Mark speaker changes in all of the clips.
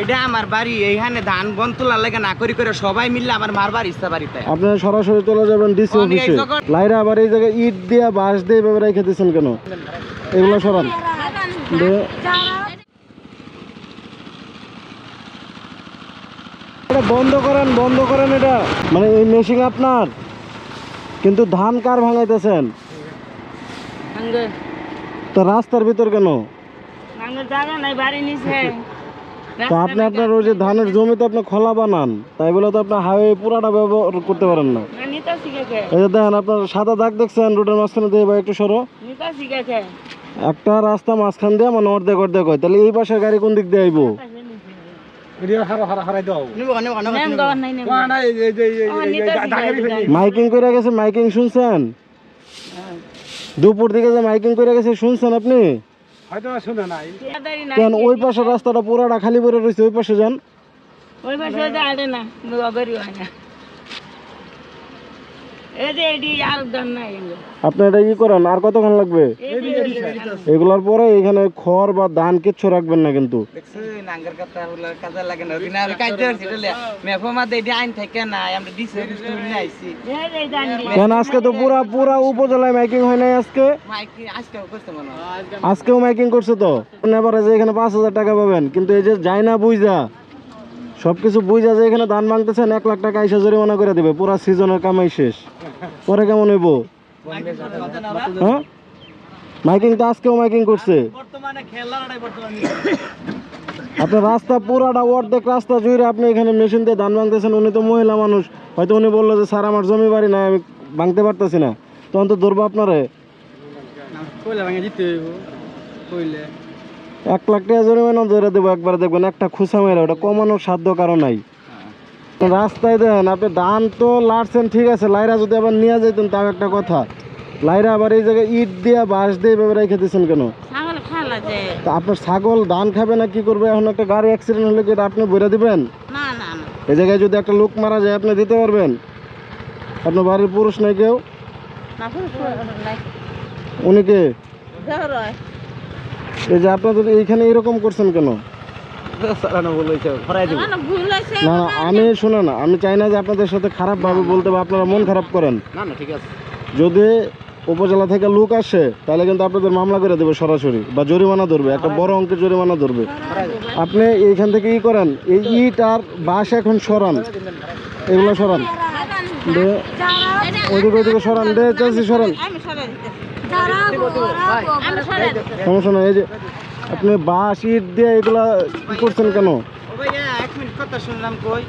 Speaker 1: এটা আমার বাড়ি এইখানে ধান বন তোলার লাগে না করি করে সবাই মিললে আমার মারবার ইচ্ছা বাড়িতে।
Speaker 2: আপনারা সরাসরি চলে যাবেন ডিসি অফিসে লাইরা আবার এই জায়গায় ইট দিয়ে বাঁশ দিয়ে এভাবে রেখে কেন? এগুলো সরান। এটা বন্ধ করেন বন্ধ করেন এটা। মানে এই মেশিন আপনার। কিন্তু ধান কার ভাঙাইতেছেন? তো রাস্তার ভিতর কেন?
Speaker 3: জায়গা নাই বাড়ি নিছে
Speaker 2: তো আপনি আপনার ওই যে ধানের জমিতে আপনি খোলা বানান তাই বলে তো আপনার হাইওয়ে পুরাটা ব্যবহার করতে পারেন না।
Speaker 3: নিতা শিখেছে।
Speaker 2: এই যে দেখেন আপনার সাদা দাগ দেখছেন রোডের মাঝখানে দিয়ে ভাই একটু সরো।
Speaker 3: নিতা শিখেছে।
Speaker 2: একটা রাস্তা মাঝখান দিয়ে মানে অর্ধেক অর্ধেক হয় তাহলে এই পাশের গাড়ি কোন দিক দিয়ে আইবো? মাইকিং করে গেছে মাইকিং শুনছেন? দুপুর দিকে যে মাইকিং করে গেছে শুনছেন আপনি?
Speaker 3: নাই।
Speaker 2: কেন ওই পাশে রাস্তাটা পুরাটা খালি পড়ে রয়েছে ওই পাশে যান।
Speaker 3: ওই পাশে আড়ে না হয় না।
Speaker 2: করেন আর কতক্ষণ লাগবে? এগুলোর পরে এখানে খড় বা ধান কিচ্ছু রাখবেন না কিন্তু। আজকে তো পুরা পুরা উপজেলায় মাইকিং হয় নাই আজকে?
Speaker 1: মাইকি আজকে করতে।
Speaker 2: আজকেও মাইকিং করছে তো? এবারে যে এখানে পাঁচ হাজার টাকা পাবেন কিন্তু এই যে যায় না বুঝা সবকিছু বুঝা যে এখানে ধান ভাঙতেছেন এক লাখ টাকা আইসা জরিমানা করে দিবে পুরা সিজনের কামাই শেষ। পরে কেমন হইব? হ্যাঁ? মাইকিং তো আজকেও মাইকিং করছে। আপনার রাস্তা পুরাটা অর্ধেক রাস্তা জুড়ে আপনি এখানে মেশিন দিয়ে ধান ভাঙতেছেন উনি তো মহিলা মানুষ। হয়তো উনি বলল যে স্যার আমার জমি বাড়ি না আমি ভাঙতে পারতেছি না। তখন তো ধরবো আপনারে? এক লাখ টাকা জরিমানা ধরে দেবো একবার দেখবেন একটা খুশা মেরে ওটা কমানোর সাধ্য কারণ নাই। রাস্তায় দেন আপনি ধান তো লাড়ছেন ঠিক আছে লাইরা যদি আবার নিয়ে যেতেন তাও একটা কথা। লাইরা আবার এই জায়গায় ইট দিয়ে বাঁশ দিয়ে এভাবে রেখে দিচ্ছেন কেন? তা আপনার ছাগল ধান খাবে না কি করবে? এখন একটা গাড়ি অ্যাক্সিডেন্ট হলে কি আপনি বইরা দিবেন? এই জায়গায় যদি একটা লোক মারা যায় আপনি দিতে পারবেন? আপনার বাড়ির পুরুষ নাই কেউ? উনি কে? এই যে আপনাদের এইখানে এরকম করছেন কেন?
Speaker 3: না
Speaker 2: না না আমি শুনে না আমি চাই না যে আপনাদের সাথে খারাপ ভাবে বলতে বা আপনারা মন খারাপ করেন।
Speaker 1: না না ঠিক আছে।
Speaker 2: যদি উপজেলা থেকে লোক আসে তাহলে কিন্তু আপনাদের মামলা করে দেবে সরাসরি বা জরিমানা ধরবে একটা বড় অঙ্কের জরিমানা ধরবে। আপনি এইখান থেকে ই করেন এই ইট আর বাঁশ এখন সরান। এগুলো সরান। দে ওইদিকে ওইদিকে সরান। দে চাষি সরান। সমস্যা নাই এই যে আপনি বাঁশ ইট দিয়ে এগুলা কি করছেন কেন?
Speaker 1: ও ভাইয়া এক মিনিট কথা শুনলাম কই?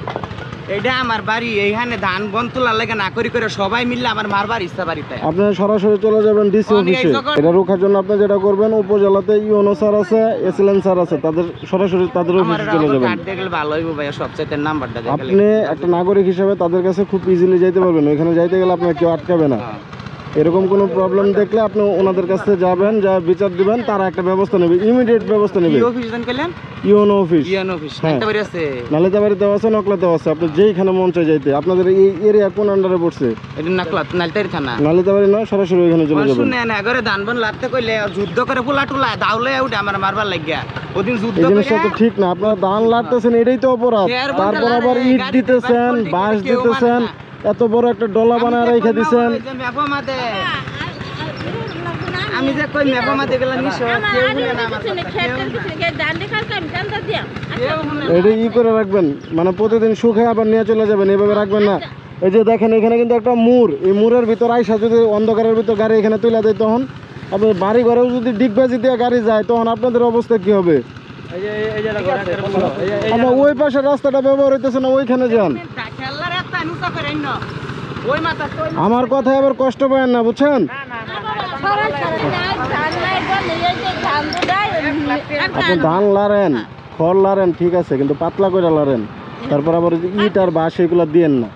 Speaker 1: এটা আমার বাড়ি এইখানে ধান বন লাগে না করি করে সবাই মিললে আমার মারবার ইচ্ছা বাড়িতে।
Speaker 2: আপনারা সরাসরি চলে যাবেন ডিসি অফিসে এটা রোখার জন্য আপনি যেটা করবেন উপজেলাতে ইউনো স্যার আছে এসিলেন স্যার আছে তাদের সরাসরি তাদের অফিসে চলে যাবেন।
Speaker 1: ভালো হইব ভাইয়া সবচাইতে নাম্বারটা
Speaker 2: আপনি একটা নাগরিক হিসেবে তাদের কাছে খুব ইজিলি যাইতে পারবেন ওইখানে যাইতে গেলে আপনার কেউ আটকাবে না।
Speaker 1: হ্যাঁ।
Speaker 2: এরকম কোনো প্রবলেম দেখলে আপনি ওনাদের কাছে যাবেন যা বিচার দিবেন তারা একটা ব্যবস্থা নেবে ইমিডিয়েট ব্যবস্থা নেবে। ইউনো অফিস হ্যাঁ।
Speaker 1: নাইতে বাড়ি আছে
Speaker 2: নালিতাবাড়িতেও আছে নকলাতেও আছে। আপনি যেইখানে মন চাই যাইতে। আপনাদের এই এরিয়া কোন আন্ডারে পড়ছে?
Speaker 1: থানা।
Speaker 2: নালিতাবাড়ি না সরাসরি ওইখানে চলে যাবেন।
Speaker 1: যুদ্ধ করে ফুলা টুলা দাউলে উঠে আমার মারবার লাগিয়া। ওদিন যুদ্ধ
Speaker 2: এই
Speaker 1: করে
Speaker 2: জিনিসটা তো ঠিক না। আপনারা দান লাড়তেছেন এটাই তো অপরাধ। তারপর আবার ইট দিতেছেন বাঁশ
Speaker 1: মানে
Speaker 2: দিতেছেন। এত বড় একটা ডলা বানায় রেখে দিছেন।
Speaker 1: আমি যে কই মাতে গেলাম কেউ না আমার।
Speaker 2: এটা ই করে রাখবেন মানে প্রতিদিন শুখে আবার নিয়ে চলে যাবেন এইভাবে রাখবেন না। এই যে দেখেন এখানে কিন্তু একটা মুর এই মুরের ভিতর আইসা যদি অন্ধকারের ভিতর গাড়ি এখানে তুলে দেয় তখন আপনার বাড়ি ঘরেও যদি ডিগবাজি দিয়ে গাড়ি যায় তখন আপনাদের অবস্থা কি হবে? ওই পাশের রাস্তাটা ব্যবহার হইতেছে না ওইখানে যান। আমার কথায় আবার কষ্ট পায় না, বুঝছেন? আপনি ধান লারেন, খড় লারেন, ঠিক আছে, কিন্তু পাতলা করে লারেন। তারপর আবার ইট আর বাঁশ এগুলো দিয়েন না।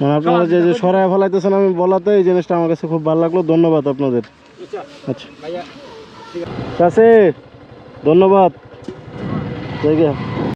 Speaker 2: মানে আপনারা যে যে সরাই ফেলাইতেছেন আমি বলাতে এই জিনিসটা আমার কাছে খুব ভালো লাগল। ধন্যবাদ আপনাদের। আচ্ছা। চাষে ধন্যবাদ।